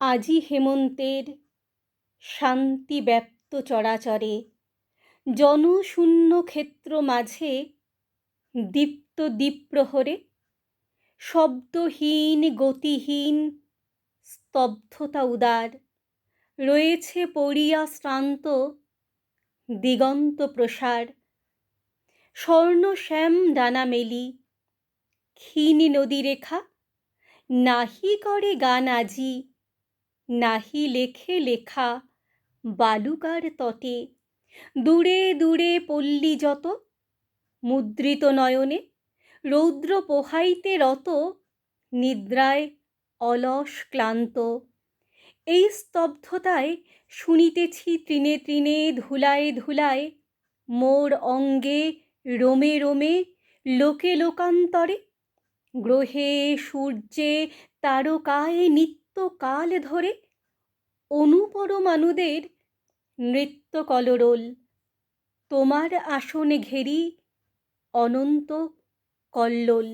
আজি হেমন্তের শান্তি ব্যপ্ত চরাচরে জনশূন্য ক্ষেত্র মাঝে দীপ্ত দ্বিপ্রহরে শব্দহীন গতিহীন স্তব্ধতা উদার রয়েছে পড়িয়া শ্রান্ত দিগন্ত প্রসার স্বর্ণশ্যাম ডানা মেলি ক্ষীণ নদীরেখা নাহি করে গান আজি নাহি লেখে লেখা, বালুকার তটে। দূরে দূরে পল্লী যত, মুদ্রিত নয়নে, রৌদ্র পোহাইতে রত, নিদ্রায় অলস ক্লান্ত। এই স্তব্ধতায় শুনিতেছি তৃণে তৃণে, ধুলায় ধুলায়, মোর অঙ্গে রোমে রোমে, লোকে লোকান্তরে গ্রহে সূর্যে তারকায় নিত্য কাল ধরে অনুপরমাণুদের নৃত্য কলরোল। তোমার আসনে ঘেরি অনন্ত কল্লোল।